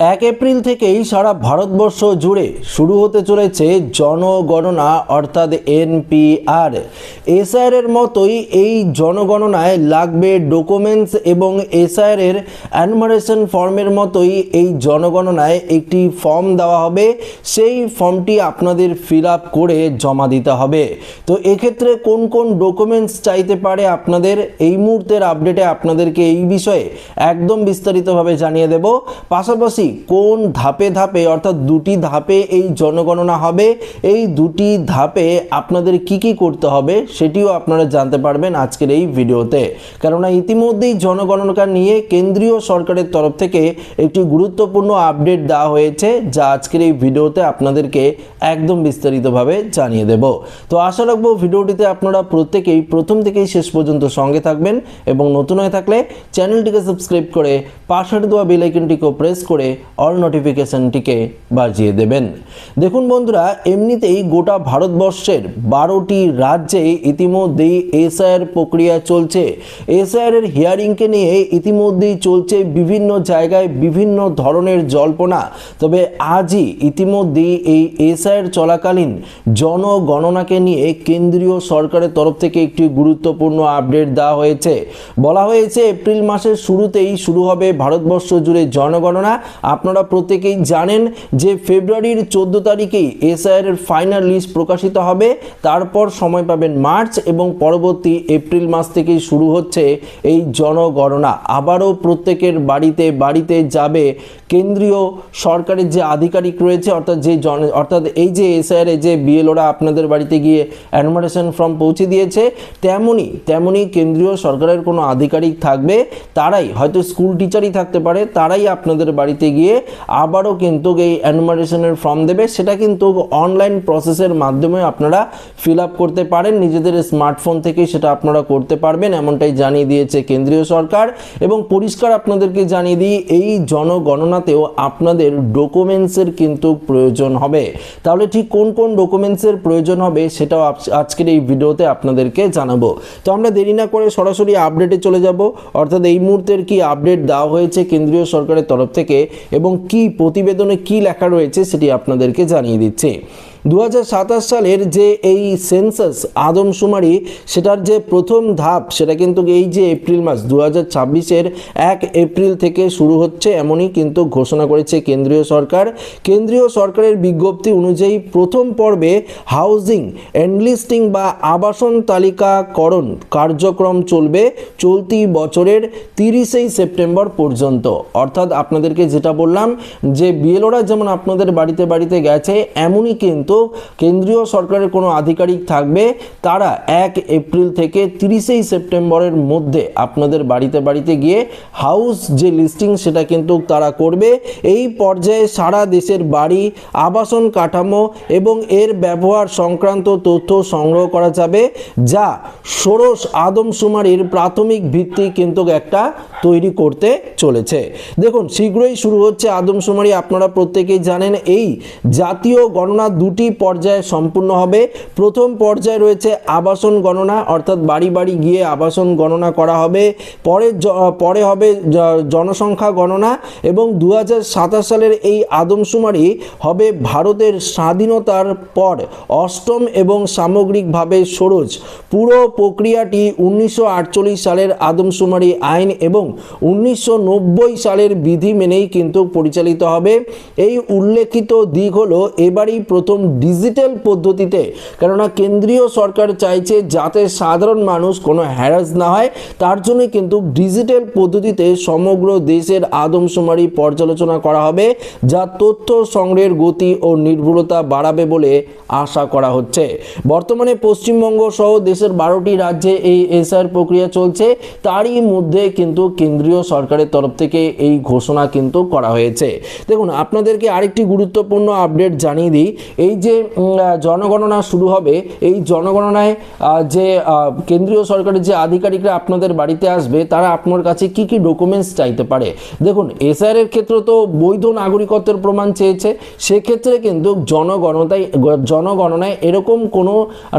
এক এপ্রিল থেকেই সারা ভারতবর্ষ জুড়ে শুরু হতে চলেছে জনগণনা, অর্থাৎ এনপিআর। এসআইআর এর মতোই এই জনগণনায় লাগবে ডকুমেন্টস এবং এসআইআর এর অ্যানমারেশন ফর্মের মতোই এই জনগণনায় একটি ফর্ম দেওয়া হবে। সেই ফর্মটি আপনাদের ফিল করে জমা দিতে হবে। তো এক্ষেত্রে কোন কোন ডকুমেন্টস চাইতে পারে আপনাদের? এই মুহূর্তের আপডেটে আপনাদেরকে এই বিষয়ে একদম বিস্তারিতভাবে জানিয়ে দেব। পাশাপাশি কোন ধাপে ধাপে, অর্থাৎ দুটি ধাপে এই জনগণনা হবে, এই দুটি ধাপে আপনাদের কি কি করতে হবে সেটিও আপনারা জানতে পারবেন আজকের এই ভিডিওতে। কেননা ইতিমধ্যেই জনগণনা নিয়ে কেন্দ্রীয় সরকারের তরফ থেকে একটি গুরুত্বপূর্ণ আপডেট দেওয়া হয়েছে, যা আজকের এই ভিডিওতে আপনাদেরকে একদম বিস্তারিতভাবে জানিয়ে দেব। তো আশা রাখব ভিডিওটিতে আপনারা প্রত্যেকেই প্রথম থেকেই শেষ পর্যন্ত সঙ্গে থাকবেন এবং নতুন হয়ে থাকলে চ্যানেলটিকে সাবস্ক্রাইব করে পাশের দেওয়া বেল আইকনটিকেও প্রেস করে অল নোটিফিকেশনটিকে বাজিয়ে দেবেন। দেখুন বন্ধুরা, এমনিতেই গোটা ভারতবর্ষের বারোটি রাজ্যে ইতিমধ্যেই এসআইআর প্রক্রিয়া চলছে। এসআইআর এর হিয়ারিংকে নিয়ে ইতিমধ্যেই চলছে বিভিন্ন জায়গায় বিভিন্ন ধরনের জল্পনা। তবে আজই ইতিমধ্যেই এই এসআইআর চলাকালীন জনগণনাকে নিয়ে কেন্দ্রীয় সরকারের তরফ থেকে একটি গুরুত্বপূর্ণ আপডেট দেওয়া হয়েছে। বলা হয়েছে, এপ্রিল মাসের শুরুতেই শুরু হবে ভারতবর্ষ জুড়ে জনগণনা। আপনারা প্রত্যেকেই জানেন যে ফেব্রুয়ারির চোদ্দ তারিখেই এসআইআর এর ফাইনাল লিস্ট প্রকাশিত হবে। তারপর সময় পাবেন মার্চ এবং পরবর্তী এপ্রিল মাস থেকেই শুরু হচ্ছে এই জনগণনা। আবারও প্রত্যেকের বাড়িতে বাড়িতে যাবে কেন্দ্রীয় সরকারের যে আধিকারিক রয়েছে, অর্থাৎ যে জন, অর্থাৎ এই যে এসআইআর যে বিএলওরা আপনাদের বাড়িতে গিয়ে অ্যানমারেশন ফর্ম পৌঁছে দিয়েছে তেমনই তেমনই কেন্দ্রীয় সরকারের কোনো আধিকারিক থাকবে, তারাই হয়তো স্কুল টিচারই থাকতে পারে, তারাই আপনাদের বাড়িতে গিয়ে আবারও কিন্তু এই অ্যানুমারেশনের ফর্ম দেবে। সেটা কিন্তু অনলাইন প্রসেসের মাধ্যমে আপনারা ফিল আপ করতে পারেন। নিজেদের স্মার্টফোন থেকে সেটা আপনারা করতে পারবেন, এমনটাই জানিয়ে দিয়েছে কেন্দ্রীয় সরকার। এবং পরিষ্কার আপনাদেরকে জানিয়ে দিই, এই জনগণনাতেও আপনাদের ডকুমেন্টসের কিন্তু প্রয়োজন হবে। তাহলে ঠিক কোন কোন ডকুমেন্টসের প্রয়োজন হবে, সেটাও আজ- আজকের এই ভিডিওতে আপনাদেরকে জানাব। তো আমরা দেরি না করে সরাসরি আপডেটে চলে যাব। অর্থাৎ এই মুহূর্তের কি আপডেট দেওয়া হয়েছে কেন্দ্রীয় সরকারের তরফ থেকে এবং কি প্রতিবেদনে কি লেখা রয়েছে সেটি আপনাদেরকে জানিয়ে দিচ্ছে। দু হাজার সাতাশ সালের যে এই সেন্সাস আদমশুমারি, সেটার যে প্রথম ধাপ, সেটা কিন্তু এই যে এপ্রিল মাস দু হাজার এক এপ্রিল থেকে শুরু হচ্ছে এমনই কিন্তু ঘোষণা করেছে কেন্দ্রীয় সরকার। কেন্দ্রীয় সরকারের বিজ্ঞপ্তি অনুযায়ী প্রথম পর্বে হাউজিং, এনলিস্টিং বা আবাসন তালিকাকরণ কার্যক্রম চলবে চলতি বছরের তিরিশেই সেপ্টেম্বর পর্যন্ত। অর্থাৎ আপনাদেরকে যেটা বললাম যে বিএলওরা যেমন আপনাদের বাড়িতে বাড়িতে গেছে, এমনই কিন্তু কেন্দ্রীয় সরকারের কোনো আধিকারিক থাকবে। তারা এক এপ্রিল থেকে তিরিশেই সেপ্টেম্বরের মধ্যে আপনাদের বাড়িতে বাড়িতে গিয়ে হাউস যে লিস্টিং সেটা কিন্তু তারা করবে। এই পর্যায়ে সারা দেশের বাড়ি, আবাসন কাঠামো এবং এর ব্যবহার সংক্রান্ত তথ্য সংগ্রহ করা যাবে, যা ষোড়শ আদমশুমারির প্রাথমিক ভিত্তি কিন্তু একটা তৈরি করতে চলেছে। দেখুন, শীঘ্রই শুরু হচ্ছে আদমশুমারি। আপনারা প্রত্যেকেই জানেন, এই জাতীয় গণনা দুটি পর্যায়ে সম্পূর্ণ হবে। প্রথম পর্যায়ে রয়েছে আবাসন গণনা, অর্থাৎ বাড়ি বাড়ি গিয়ে আবাসন গণনা করা হবে। পরে পরে হবে জনসংখ্যা গণনা এবং দু হাজার সাতাশ সালের এই আদমশুমারি হবে ভারতের স্বাধীনতার পর অষ্টম এবং সামগ্রিকভাবে সরোজ পুরো প্রক্রিয়াটি উনিশশো আটচল্লিশ সালের আদমশুমারি আইন এবং উনিশশো নব্বই সালের বিধি মেনেই কিন্তু পরিচালিত হবে। এই উল্লেখিত দিক হলো, এবারই প্রথম ডিজিটাল পদ্ধতিতে, কেননা কেন্দ্রীয় সরকার চাইছে যাতে সাধারণ মানুষ কোনো হ্যারাস না হয়। তার জন্য কিন্তু ডিজিটাল পদ্ধতিতে সমগ্র দেশের আদমশুমারি পর্যালোচনা করা হবে, যা তথ্য সংগ্রহের গতি ও নির্ভুলতা বাড়াবে বলে আশা করা হচ্ছে। বর্তমানে পশ্চিমবঙ্গ সহ দেশের বারোটি রাজ্যে এই এসআর প্রক্রিয়া চলছে। তারই মধ্যে কিন্তু কেন্দ্রীয় সরকারের তরফ থেকে এই ঘোষণা কিন্তু করা হয়েছে। দেখুন, আপনাদেরকে আরেকটি গুরুত্বপূর্ণ আপডেট জানিয়ে দিই। এই যে জনগণনা শুরু হবে, এই জনগণনায় যে কেন্দ্রীয় সরকারের যে আধিকারিকরা আপনাদের বাড়িতে আসবে, তারা আপনার কাছে কি কি ডকুমেন্টস চাইতে পারে? দেখুন এসআর এর ক্ষেত্রে তো বৈধ নাগরিকত্বের প্রমাণ চেয়েছে। সেক্ষেত্রে কিন্তু জনগণতায়, জনগণনায় এরকম কোনো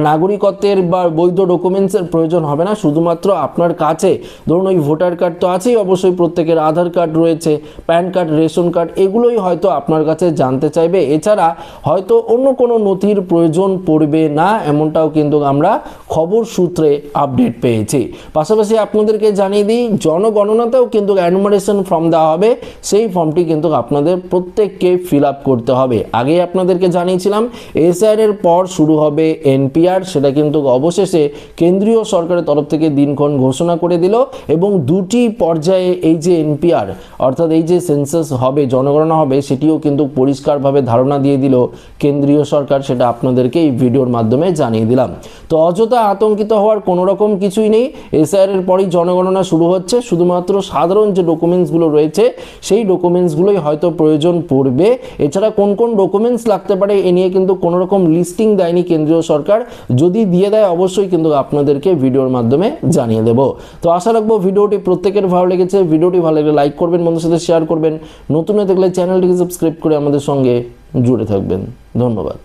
নাগরিকত্বের বা বৈধ ডকুমেন্টসের প্রয়োজন হবে না। শুধুমাত্র আপনার কাছে। ধরুন, ওই ভোটার কার্ড তো আছেই অবশ্যই, প্রত্যেকের আধার কার্ড রয়েছে, প্যান কার্ড, রেশন কার্ড, এগুলোই হয়তো আপনার কাছে জানতে চাইবে। এছাড়া হয়তো অন্য কোনো নথির প্রয়োজন পড়বে না, এমনটাও কিন্তু আমরা খবর সূত্রে আপডেট পেয়েছি। পাশাপাশি আপনাদেরকে জানিয়ে দিই, জনগণনাতেও কিন্তু অ্যানুমারেশন ফর্ম দেওয়া হবে। সেই ফর্মটি কিন্তু আপনাদের প্রত্যেককে ফিল আপ করতে হবে। আগে আপনাদেরকে জানিয়েছিলাম এসআর এর পর শুরু হবে এনপিআর সেটা কিন্তু অবশেষে কেন্দ্রীয় সরকারের তরফ থেকে দিনক্ষণ ঘোষণা করে দিল এবং দুটি পর্যায়ে এই যে এনপিআর, অর্থাৎ এই যে সেন্সাস হবে, জনগণনা হবে, সেটিও কিন্তু পরিষ্কারভাবে ধারণা দিয়ে দিল কেন্দ্রীয় সরকার, সেটা আপনাদেরকে এই ভিডিওর মাধ্যমে জানিয়ে দিলাম। তো অযথা আতঙ্কিত হওয়ার কোনো রকম কিছুই নেই। এসআইআর এর পরই জনগণনা শুরু হচ্ছে। শুধুমাত্র সাধারণ যে ডকুমেন্টসগুলো রয়েছে, সেই ডকুমেন্টসগুলোই হয়তো প্রয়োজন পড়বে। এছাড়া কোন কোন ডকুমেন্টস লাগতে পারে, এ নিয়ে কিন্তু কোনো রকম লিস্টিং দেয়নি কেন্দ্রীয় সরকার। যদি দিয়ে দেয়, অবশ্যই কিন্তু আপনাদেরকে ভিডিওর মাধ্যমে জানিয়ে দেব। তো আশা রাখব, ভিডিওটি প্রত্যেকের ভালো লেগেছে, ভিডিওটি ভালো লাগলে লাইক করবেন বন্ধুর সাথে শেয়ার করবেন। নতুন হয়ে থাকলে চ্যানেলটিকে সাবস্ক্রাইব করে আমাদের সঙ্গে জুড়ে থাকবেন। ধন্যবাদ।